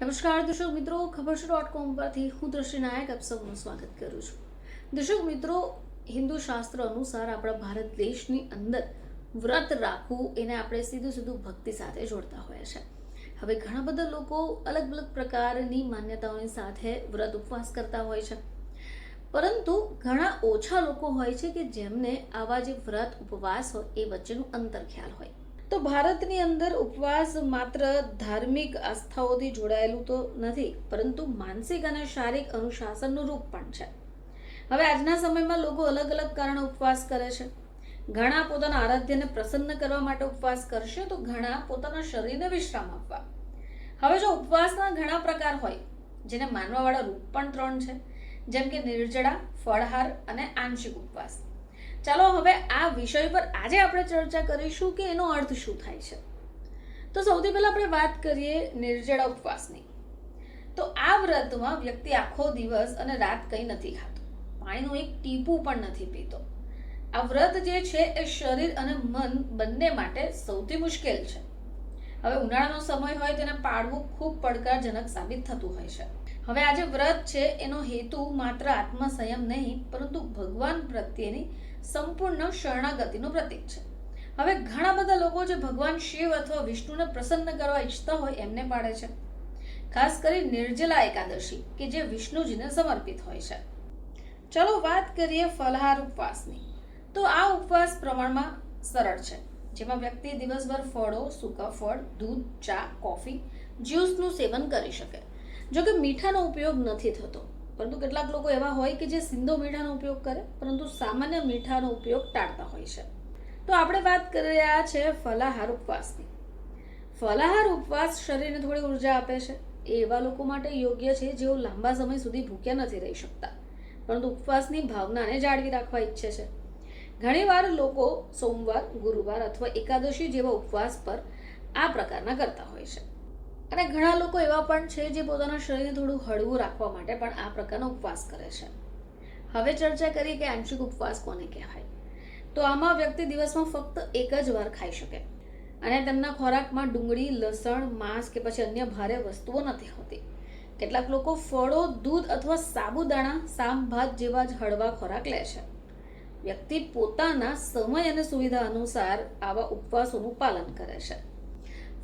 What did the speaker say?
નમસ્કાર, દર્શક મિત્રો, ખબર છે ડોટ કોમ પરથી હું દ્રષ્ટિ નાયક આપ સૌનું સ્વાગત કરું છું. દર્શક મિત્રો, હિન્દુ શાસ્ત્ર અનુસાર આપણા ભારત દેશની અંદર વ્રત રાખવું એને આપણે સીધું સીધું ભક્તિ સાથે જોડતા હોય છે. હવે ઘણા બધા લોકો અલગ અલગ પ્રકારની માન્યતાઓની સાથે વ્રત ઉપવાસ કરતા હોય છે. પરંતુ ઘણા ઓછા લોકો હોય છે કે જેમને આવા જે વ્રત ઉપવાસ હોય એ વચ્ચેનું અંતર ખ્યાલ હોય. તો ભારતની અંદર ઉપવાસ માત્ર ધાર્મિક આસ્થાઓથી જોડાયેલું તો નથી, પરંતુ માનસિક અને શારીરિક અનુશાસનનું રૂપ પણ છે. હવે આજના સમયમાં લોકો અલગ અલગ કારણે ઉપવાસ કરે છે. ઘણા પોતાના આરાધ્યને પ્રસન્ન કરવા માટે ઉપવાસ કરશે તો ઘણા પોતાના શરીરને વિશ્રામ આપવા. હવે જો ઉપવાસના ઘણા પ્રકાર હોય, જેને માનવાવાળા રૂપ પણ ત્રણ છે, જેમ કે નિર્જળા, ફળહાર અને આંશિક ઉપવાસ. ચાલો હવે આ વિષય પર આજે આપણે ચર્ચા કરીશું કે એનો અર્થ શું થાય છે. તો સૌથી પહેલાં આપણે વાત કરીએ નિર્જળા ઉપવાસની. તો આ વ્રતમાં વ્યક્તિ આખો દિવસ અને રાત કંઈ નથી ખાતો. પાણીનું એક ટીપું પણ નથી પીતો. આ વ્રત જે છે એ શરીર અને મન બંને માટે સૌથી મુશ્કેલ છે. હવે ઉનાળાનો સમય હોય તેને પાળવું ખૂબ પડકારજનક સાબિત થતું હોય છે. હવે આ જે વ્રત છે, એનો હેતુ માત્ર આત્મસંયમ નહીં, પરંતુ ભગવાન પ્રત્યેની સંપૂર્ણ શરણાગતિનું પ્રતીક છે. હવે ઘણા બધા લોકો જે ભગવાન શિવ અથવા વિષ્ણુને પ્રસન્ન કરવા ઈચ્છતા હોય, એમને પાડે છે. ખાસ કરી નિર્જલા એકાદશી, કે જે વિષ્ણુજીને સમર્પિત હોય છે. ચલો વાત કરીએ ફલહાર ઉપવાસની. તો આ ઉપવાસ પ્રમાણમાં સરળ છે. જેમાં વ્યક્તિ દિવસભર ફળો, સૂકા ફળ, દૂધ, ચા, કોફી, જ્યુસનું સેવન કરી શકે. જો કે મીઠાનો ઉપયોગ નથી થતો. પરંતુ કેટલાક લોકો એવા હોય કે જે સિંધો મીઠાનો ઉપયોગ કરે, પરંતુ સામાન્ય મીઠાનો ઉપયોગ ટાળતા હોય છે. તો આપણે વાત કરી રહ્યા છે ફલાહાર ઉપવાસની. ફલાહાર ઉપવાસ શરીરને થોડી ઊર્જા આપે છે. એ એવા લોકો માટે યોગ્ય છે જેઓ લાંબા સમય સુધી ભૂખ્યા નથી રહી શકતા. પરંતુ ઉપવાસની ભાવનાને જાળવી રાખવા ઈચ્છે છે. ઘણીવાર લોકો સોમવાર, ગુરુવાર અથવા એકાદશી જેવા ઉપવાસ પર આ પ્રકારના કરતા હોય છે. અને ઘણા લોકો એવા પણ છે જે પોતાના શરીરને થોડું હળવું રાખવા માટે પણ આ પ્રકારનો ઉપવાસ કરે છે. હવે ચર્ચા કરીએ કે આંશિક ઉપવાસ કોને કહેવાય? તો આમાં વ્યક્તિ દિવસમાં ફક્ત એક જ વાર ખાઈ શકે. અને તેમના ખોરાકમાં ડુંગળી, લસણ, માંસ કે પછી અન્ય ભારે વસ્તુઓ નથી હોતી. કેટલાક લોકો ફળો, દૂધ અથવા સાબુદાણા, સામ ભાત જેવા જ હળવા ખોરાક લે છે. વ્યક્તિ પોતાના સમય અને સુવિધા અનુસાર આવા ઉપવાસોનું પાલન કરે છે.